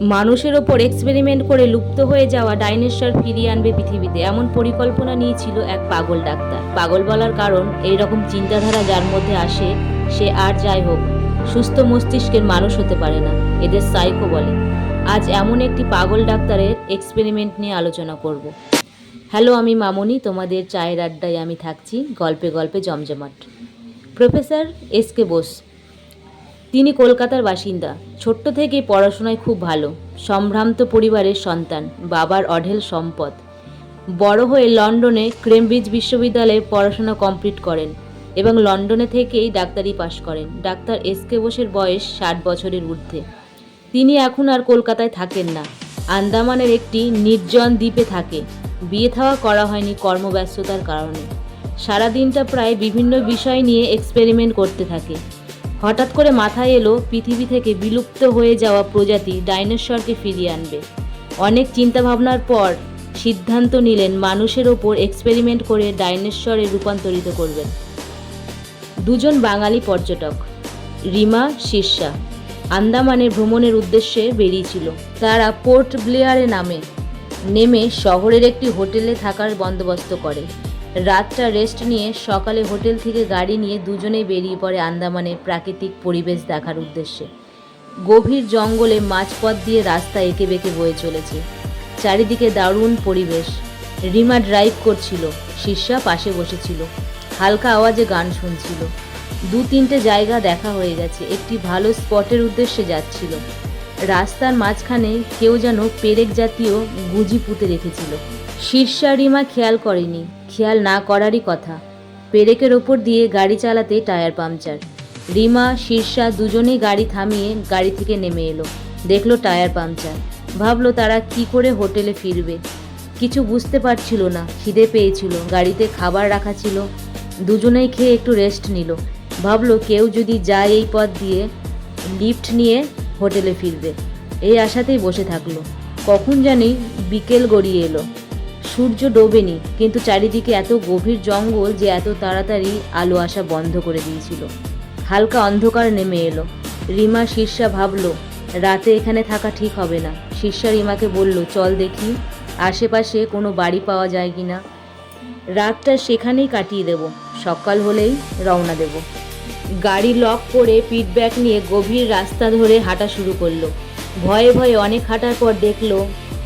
মানুষের ওপর এক্সপেরিমেন্ট করে লুপ্ত হয়ে যাওয়া ডাইনোসর ফিরিয়ে আনবে পৃথিবীতে, এমন পরিকল্পনা নিয়েছিল এক পাগল ডাক্তার। পাগল বলার কারণ এই রকম চিন্তাধারা যার মধ্যে আসে, সে আর যাই হোক, সুস্থ মস্তিষ্কের মানুষ হতে পারে না, এদের সাইকো বলে। আজ এমন একটি পাগল ডাক্তারের এক্সপেরিমেন্ট নিয়ে আলোচনা করব। হ্যালো, আমি মামনি, তোমাদের চায়ের আড্ডায় আমি থাকছি, গল্পে গল্পে জমজমাট। প্রফেসর এস কে বোস তিনি কলকাতার বাসিন্দা। ছোট্ট থেকেই পড়াশোনায় খুব ভালো। সম্ভ্রান্ত পরিবারের সন্তান, বাবার অঢেল সম্পদ। বড় হয়ে লন্ডনে ক্রেমব্রিজ বিশ্ববিদ্যালয়ে পড়াশোনা কমপ্লিট করেন এবং লন্ডনে থেকেই ডাক্তারি পাশ করেন। ডাক্তার এস কে বোসের বয়স ষাট বছরের ঊর্ধ্বে। তিনি এখন আর কলকাতায় থাকেন না। আন্দামানের একটি নির্জন দ্বীপে থাকে। বিয়ে থাওয়া করা হয়নি কর্মব্যস্ততার কারণে। সারাদিনটা প্রায় বিভিন্ন বিষয় নিয়ে এক্সপেরিমেন্ট করতে থাকে। হঠাৎ করে মাথায় এলো পৃথিবী থেকে বিলুপ্ত হয়ে যাওয়া প্রজাতি ডাইনোসরকে ফিরিয়ে আনবে। অনেক চিন্তাভাবনার পর সিদ্ধান্ত নিলেন মানুষের ওপর এক্সপেরিমেন্ট করে ডাইনোসরে রূপান্তরিত করবেন। দুজন বাঙালি পর্যটক, রিমা শীর্ষা আন্দামানে ভ্রমণের উদ্দেশ্যে বেরিয়েছিল। তারা পোর্ট ব্লেয়ারে নামে, নেমে শহরের একটি হোটেলে থাকার বন্দোবস্ত করে। রাতটা রেস্ট নিয়ে সকালে হোটেল থেকে গাড়ি নিয়ে দুজনেই বেরিয়ে পড়ে আন্দামানের প্রাকৃতিক পরিবেশ দেখার উদ্দেশ্যে। গভীর জঙ্গলে মাঝপথ দিয়ে রাস্তা এঁকে বেঁকে বয়ে চলেছে। চারিদিকে দারুণ পরিবেশ। রিমা ড্রাইভ করছিল শীর্ষা পাশে বসেছিল, হালকা আওয়াজে গান শুনছিল। দু তিনটে জায়গা দেখা হয়ে গেছে, একটি ভালো স্পটের উদ্দেশ্যে যাচ্ছিল। রাস্তার মাঝখানে কেউ যেন পেরেক জাতীয় গুজি পুঁতে রেখেছিল। শীর্ষা রিমা খেয়াল করেনি খেয়াল না করারই কথা। পেরেকের ওপর দিয়ে গাড়ি চালাতে টায়ার পাংচার। রিমা, শীর্ষা দুজনেই গাড়ি থামিয়ে গাড়ি থেকে নেমে এলো। দেখল টায়ার পাংচার। ভাবলো তারা কি করে হোটেলে ফিরবে। কিছু বুঝতে পারছিল না, খিদে পেয়েছিল, গাড়িতে খাবার রাখা ছিল। দুজনেই খেয়ে একটু রেস্ট নিল। ভাবলো কেউ যদি যায় এই পথ দিয়ে লিফট নিয়ে হোটেলে ফিরবে। এই আশাতেই বসে থাকল। কখন জানি বিকেল গড়িয়ে এলো। সূর্য ডোবেনি, কিন্তু চারিদিকে এত গভীর জঙ্গল যে এত তাড়াতাড়ি আলো আসা বন্ধ করে দিয়েছিল। হালকা অন্ধকার নেমে এলো। রিমা শীর্ষা ভাবলো, রাতে এখানে থাকা ঠিক হবে না। শীর্ষা রিমাকে বলল, চল দেখি, আশেপাশে কোনো বাড়ি পাওয়া যায় কি না? রাতটা সেখানেই কাটিয়ে দেব, সকাল হলেই রওনা দেব। গাড়ি লক করে পিটব্যাক নিয়ে গভীর রাস্তা ধরে হাঁটা শুরু করল। ভয়ে ভয়ে অনেক হাঁটার পর দেখল,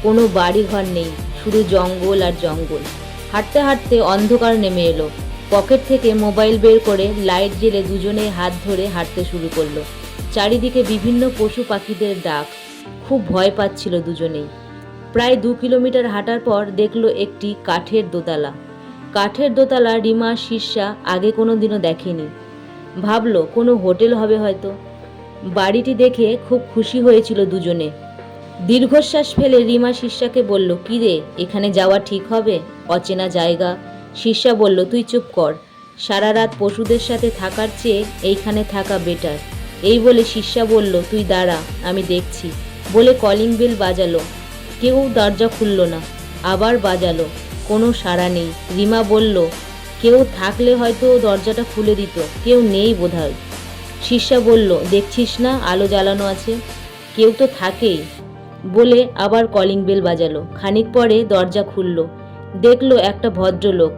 কোনো বাড়ি ঘর নেই। শুধু জঙ্গল আর জঙ্গল। হাঁটতে হাঁটতে অন্ধকার নেমে এলো। পকেট থেকে মোবাইল বের করে লাইট জেলে দুজনে হাত ধরে হাঁটতে শুরু করল। চারিদিকে বিভিন্ন পশু পাখিদের ডাক। খুব ভয় পাচ্ছিল দুজনেই। প্রায় দু কিলোমিটার হাঁটার পর দেখল একটি কাঠের দোতলা। কাঠের দোতলা রিমা শীর্ষা আগে কোনো দিনও দেখেনি। ভাবলো কোনো হোটেল হবে হয়তো। বাড়িটি দেখে খুব খুশি হয়েছিল দুজনে। দীর্ঘশ্বাস ফেলে রিমা শীর্ষাকে বলল, "কি রে, এখানে যাওয়া ঠিক হবে? অচেনা জায়গা। শীর্ষা বলল, তুই চুপ কর। সারা রাত পশুদের সাথে থাকার চেয়ে এইখানে থাকা বেটার এই বলে শীর্ষা বলল, তুই দাঁড়া, আমি দেখছি। বলে কলিং বেল বাজালো। কেউ দরজা খুলল না, আবার বাজালো। কোনো সাড়া নেই। রিমা বলল, কেউ থাকলে হয়তো দরজাটা খুলে দিত, কেউ নেই বোধহয়। শীর্ষা বলল, দেখছিস না, আলো জ্বালানো আছে? কেউ তো থাকেই। বলে আবার কলিং বেল বাজালো। খানিক পরে দরজা খুলল। দেখল একটা ভদ্রলোক।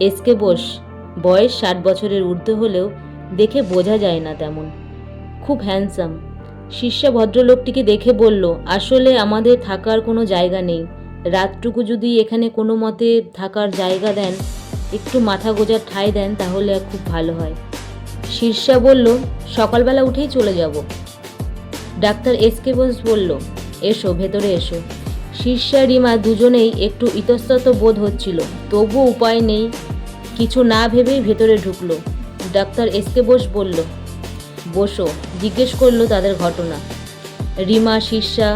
এসকে বোস, বয়স ষাট বছরের ঊর্ধ্বে হলেও দেখে বোঝা যায় না তেমন। খুব হ্যান্ডসাম শীর্ষা ভদ্রলোকটিকে দেখে বলল, আসলে আমাদের থাকার কোনো জায়গা নেই। রাতটুকু যদি এখানে কোনো মতে থাকার জায়গা দেন, একটু মাথা গোজার ঠাঁই দেন, তাহলে খুব ভালো হয়। শীর্ষা বলল, সকালবেলা উঠেই চলে যাব। ডাক্তার এস কে বোস বলল এসো, ভেতরে এসো। শীর্ষা রিমা দুজনেই একটু ইতস্তত বোধ হচ্ছিল তবুও উপায় নেই, কিছু না ভেবেই ভেতরে ঢুকলো। ডাক্তার এসকে বোস বলল, বসো। জিজ্ঞেস করল তাদের ঘটনা। রিমা শীর্ষা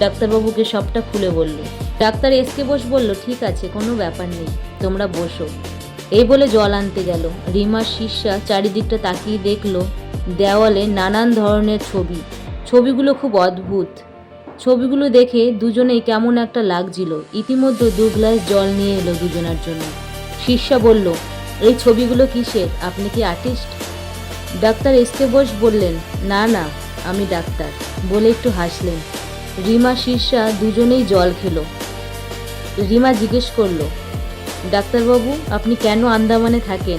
ডাক্তারবাবুকে সবটা খুলে বলল। ডাক্তার এসকে বোস বলল, ঠিক আছে, কোনো ব্যাপার নেই, তোমরা বসো। এই বলে জল আনতে গেল। রিমা শীর্ষা চারিদিকটা তাকিয়ে দেখল দেওয়ালে নানান ধরনের ছবি। ছবিগুলো খুব অদ্ভুত। ছবিগুলো দেখে দুজনেই কেমন একটা লাগছিল। ইতিমধ্যে দু গ্লাস জল নিয়ে এলো দুজনের জন্য। শীর্ষা বলল, এই ছবিগুলো কিসের? আপনি কি আর্টিস্ট? ডাক্তার এসকে বোস বললেন, না না, আমি ডাক্তার। বলে একটু হাসলেন। রিমা শীর্ষা দুজনেই জল খেলো। রিমা জিজ্ঞেস করল, ডাক্তারবাবু, আপনি কেন আন্দামানে থাকেন?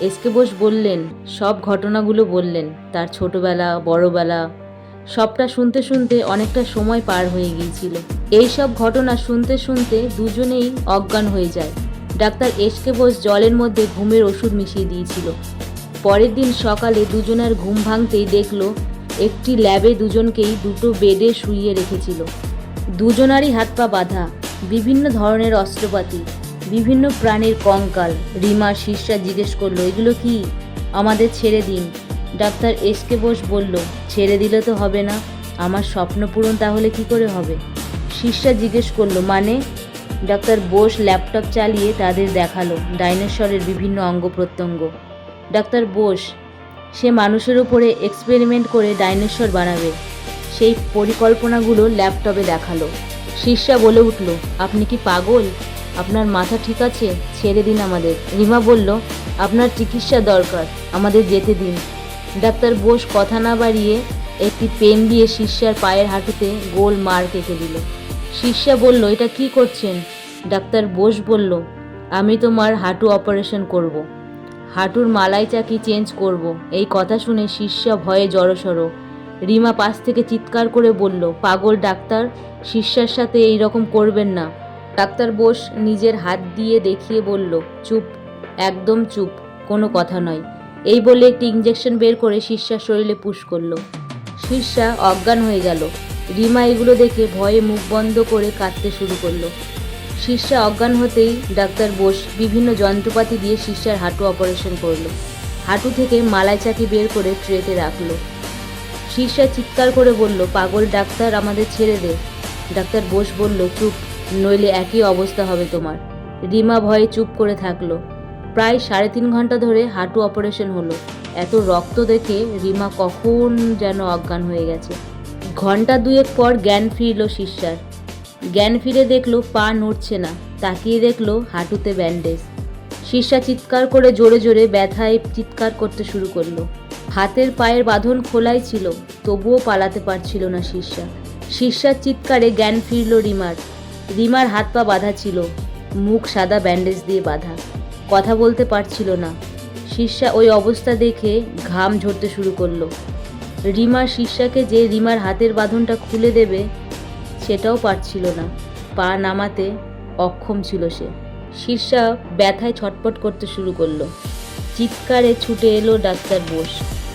এসকে বোস বললেন, সব ঘটনাগুলো বললেন। তার ছোটবেলা, বড়বেলা সবটা শুনতে শুনতে অনেকটা সময় পার হয়ে গিয়েছিল। এই সব ঘটনা শুনতে শুনতে দুজনেই অজ্ঞান হয়ে যায়। ডাক্তার এসকে বোস জলের মধ্যে ঘুমের ওষুধ মিশিয়ে দিয়েছিল। পরের দিন সকালে দুজনের ঘুম ভাঙতেই দেখল, একটি ল্যাবে দুজনকেই দুটো বেডে শুইয়ে রেখেছিল। দুজনারই হাত পা বাঁধা, বিভিন্ন ধরনের অস্ত্রপাতি, বিভিন্ন প্রাণীর কঙ্কাল। রিমা শীর্ষা জিজ্ঞেস করল, এগুলো কি? আমাদের ছেড়ে দিন। ডাক্তার এসকে বোস বলল, ছেড়ে দিলে তো হবে না। আমার স্বপ্ন পূরণ তাহলে কি করে হবে? শীর্ষা জিজ্ঞেস করল মানে? ডাক্তার বোস ল্যাপটপ চালিয়ে তাদের দেখাল, ডাইনোসরের বিভিন্ন অঙ্গ প্রত্যঙ্গ। ডাক্তার বোস, সে মানুষের উপরে এক্সপেরিমেন্ট করে ডাইনোসর বানাবে। সেই পরিকল্পনাগুলো ল্যাপটপে দেখাল। শীর্ষা বলে উঠল, আপনি কি পাগল? আপনার মাথা ঠিক আছে? ছেড়ে দিন আমাদের। রিমা বলল, আপনার চিকিৎসা দরকার, আমাদের যেতে দিন। ডাক্তার বোস কথা না বাড়িয়ে একটি পেন দিয়ে শিষ্যার পায়ের হাঁটুতে গোল মার কেটে দিল। শিষ্যা বলল, এটা কি করছেন? ডাক্তার বোস বলল, আমি তোমার হাঁটু অপারেশন করব। হাঁটুর মালাই চাকি চেঞ্জ করব। এই কথা শুনে শিষ্যা ভয়ে জড়সড়। রিমা পাশ থেকে চিৎকার করে বলল, পাগল ডাক্তার, শিষ্যার সাথে এই রকম করবেন না। ডাক্তার বোস নিজের হাত দিয়ে দেখিয়ে বলল, চুপ, একদম চুপ, কোনো কথা নয়। এই বলে একটি ইঞ্জেকশন বের করে শীর্ষার শরীরে পুশ করল। শীর্ষা অজ্ঞান হয়ে গেল। রিমা এগুলো দেখে ভয়ে মুখ বন্ধ করে কাঁদতে শুরু করল। শীর্ষা অজ্ঞান হতেই ডাক্তার বোস বিভিন্ন যন্ত্রপাতি দিয়ে শীর্ষার হাঁটু অপারেশন করল। হাঁটু থেকে মালাই চাকি বের করে ট্রেতে রাখল। শীর্ষা চিৎকার করে বলল, পাগল ডাক্তার, আমাদের ছেড়ে দে। ডাক্তার বোস বলল, চুপ, নইলে একই অবস্থা হবে তোমার। রিমা ভয়ে চুপ করে থাকল। প্রায় সাড়ে তিন ঘণ্টা ধরে হাঁটু অপারেশন হলো। এত রক্ত দেখে রিমা কখন যেন অজ্ঞান হয়ে গেছে। ঘণ্টা দুয়েক পর জ্ঞান ফিরল শিষ্যার। জ্ঞান ফিরে দেখল পা নড়ছে না, তাকিয়ে দেখল হাঁটুতে ব্যান্ডেজ। শিষ্যা চিৎকার করে জোরে জোরে ব্যথায় চিৎকার করতে শুরু করল। হাতের পায়ের বাঁধন খোলাই ছিল, তবুও পালাতে পারছিল না শিষ্যা। শিষ্যার চিৎকারে জ্ঞান ফিরল রিমার। রিমার হাত পা বাঁধা ছিল, মুখ সাদা ব্যান্ডেজ দিয়ে বাঁধা। কথা বলতে পারছিল না। শিষ্যা ওই অবস্থা দেখে ঘাম ঝরতে শুরু করল। রিমা শিষ্যাকে যে রিমার হাতের বাঁধনটা খুলে দেবে, সেটাও পারছিল না। পা নামাতে অক্ষম ছিল সে। শীর্ষা ব্যথায় ছটপট করতে শুরু করল। চিৎকারে ছুটে এলো ডাক্তার বোস।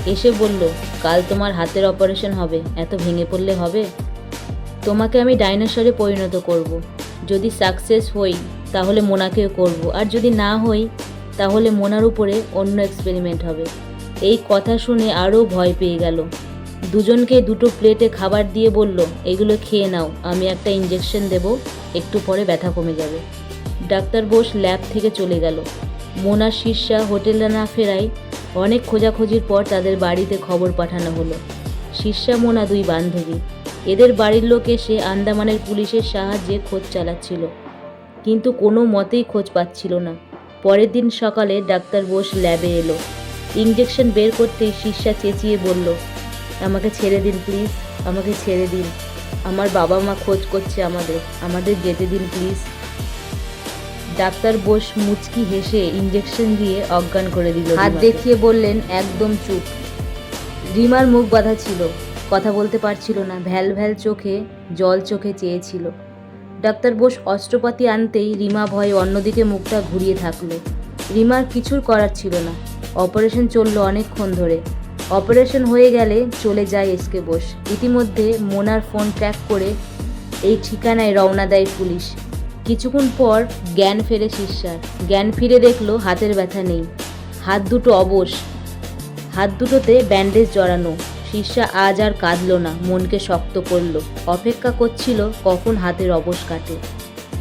এসে বলল, কাল তোমার হাতের অপারেশন হবে, এত ভেঙে পড়লে হবে? তোমাকে আমি ডাইনোসরে পরিণত করব। যদি সাকসেস হই, তাহলে মোনাকেও করব। আর যদি না হই, তাহলে মোনার উপরে অন্য এক্সপেরিমেন্ট হবে। এই কথা শুনে আরও ভয় পেয়ে গেল। দুজনকে দুটো প্লেটে খাবার দিয়ে বলল, এগুলো খেয়ে নাও, আমি একটা ইঞ্জেকশন দেব, একটু পরে ব্যথা কমে যাবে। ডাক্তার বোস ল্যাব থেকে চলে গেল। মোনার শীর্ষা হোটেলে না ফেরায় অনেক খোঁজাখুঁজির পর তাদের বাড়িতে খবর পাঠানো হলো। শীর্ষা মোনা দুই বান্ধবী। এদের বাড়ির লোক এসে আন্দামানের পুলিশের সাহায্যে খোঁজ চালাচ্ছিল। কিন্তু কোনো মতেই খোঁজ পাচ্ছিল না। পরের দিন সকালে ডাক্তার বোস ল্যাবে এলো। ইঞ্জেকশন বের করতেই শীর্ষা চেঁচিয়ে বলল আমাকে ছেড়ে দিন প্লিজ আমাকে ছেড়ে দিন। আমার বাবা মা খোঁজ করছে আমাদের আমাদের যেতে দিন প্লিজ। ডাক্তার বোস মুচকি হেসে ইঞ্জেকশন দিয়ে অজ্ঞান করে দিল হাত দেখিয়ে বললেন একদম চুপ। রিমার মুখ বাঁধা ছিল। কথা বলতে পারছিল না, ভ্যাল ভ্যাল চোখে, জল চোখে চেয়েছিল। ডাক্তার বোস অস্ত্রপাতি আনতেই রিমা ভয়ে অন্যদিকে মুখটা ঘুরিয়ে থাকল। রিমার কিছুর করার ছিল না। অপারেশন চলল অনেকক্ষণ ধরে। অপারেশন হয়ে গেলে চলে যায় এসকে বোস। ইতিমধ্যে মোনার ফোন ট্র্যাক করে এই ঠিকানায় রওনা দেয় পুলিশ। কিছুক্ষণ পর জ্ঞান ফেরে শিষ্যার জ্ঞান ফিরে দেখল হাতের ব্যথা নেই। হাত দুটো অবশ। হাত দুটোতে ব্যান্ডেজ জড়ানো। শিষ্যা আজ আর কাঁদলো না, মনকে শক্ত করল। অপেক্ষা করছিল কখন হাতের অবশ কাটে।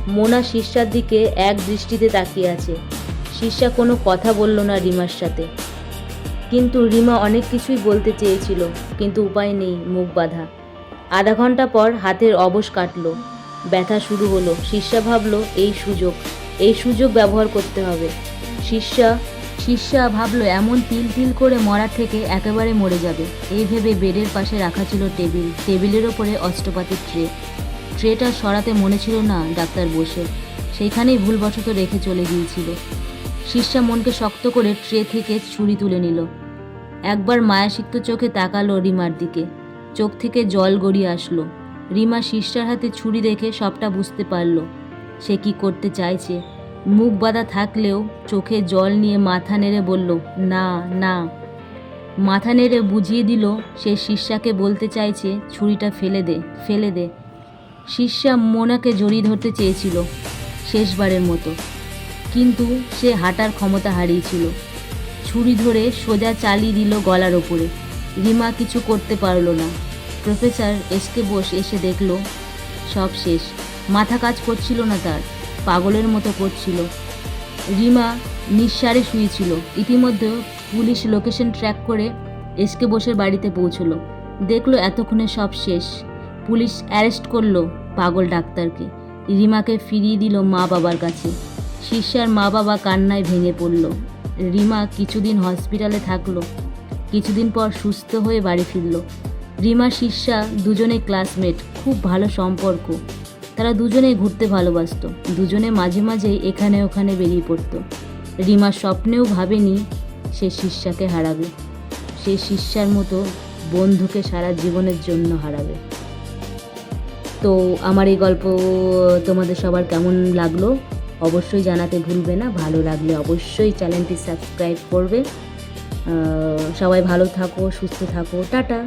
মোনা শিষ্যার দিকে এক দৃষ্টিতে তাকিয়ে আছে। শিষ্যা কোনো কথা বলল না রিমার সাথে। কিন্তু রিমা অনেক কিছুই বলতে চেয়েছিল, কিন্তু উপায় নেই মুখ বাঁধা। আধা ঘণ্টা পর হাতের অবশ কাটলো। ব্যথা শুরু হলো। শিষ্যা ভাবলো, এই সুযোগ এই সুযোগ ব্যবহার করতে হবে। শিষ্যা শিষ্যা ভাবলো, এমন তিল তিল করে মরার থেকে একেবারে মরে যাবে। এই ভেবে বেডের পাশে রাখা ছিল টেবিল। টেবিলের ওপরে অস্ত্রপাতির ট্রে। ট্রেটা সরাতে মনে ছিল না ডাক্তার বসে। সেইখানেই ভুলবশত রেখে চলে গিয়েছিল। শিষ্যা মনকে শক্ত করে ট্রে থেকে ছুরি তুলে নিল। একবার মায়াসিক্ত চোখে তাকালো রিমার দিকে। চোখ থেকে জল গড়িয়ে আসলো। রিমা শিষ্যার হাতে ছুরি দেখে সবটা বুঝতে পারল। সে কি করতে চাইছে? মুখ বাঁধা থাকলেও চোখে জল নিয়ে মাথা নেড়ে বলল, না না। মাথা নেড়ে বুঝিয়ে দিল, সে শিষ্যাকে বলতে চাইছে, ছুরিটা ফেলে দে ফেলে দে। শিষ্যা মোনাকে জড়িয়ে ধরতে চেয়েছিল, শেষবারের মতো। কিন্তু সে হাঁটার ক্ষমতা হারিয়েছিল। ছুরি ধরে সোজা চালিয়ে দিল গলার ওপরে। রিমা কিছু করতে পারল না। প্রফেসর এসকে বোস এসে দেখল, সব শেষ। মাথা কাজ করছিল না তার। পাগলের মতো করছিল। রিমা নিঃসারে শুয়েছিল। ইতিমধ্যে পুলিশ লোকেশন ট্র্যাক করে এসকে বোসের বাড়িতে পৌঁছলো। দেখল এতক্ষণে সব শেষ। পুলিশ অ্যারেস্ট করল পাগল ডাক্তারকে। রিমাকে ফিরিয়ে দিল মা বাবার কাছে। শিষ্যার মা বাবা কান্নায় ভেঙে পড়ল। রিমা কিছুদিন হসপিটালে থাকল। কিছুদিন পর সুস্থ হয়ে বাড়ি ফিরল। রিমা শিষ্যা দুজনে ক্লাসমেট। খুব ভালো সম্পর্ক। তারা দুজনেই ঘুরতে ভালোবাসতো। দুজনে মাঝে মাঝেই এখানে ওখানে বেরিয়ে পড়তো। রিমা স্বপ্নেও ভাবেনি সে শিষ্যাকে হারাবে। সে শিষ্যার মতো বন্ধুকে সারা জীবনের জন্য হারাবে। তো আমার এই গল্প তোমাদের সবার কেমন লাগল? অবশ্যই জানাতে ভুলবে না। ভালো লাগলে অবশ্যই চ্যানেলটি সাবস্ক্রাইব করবে। সবাই ভালো থাকো, সুস্থ থাকো। টাটা।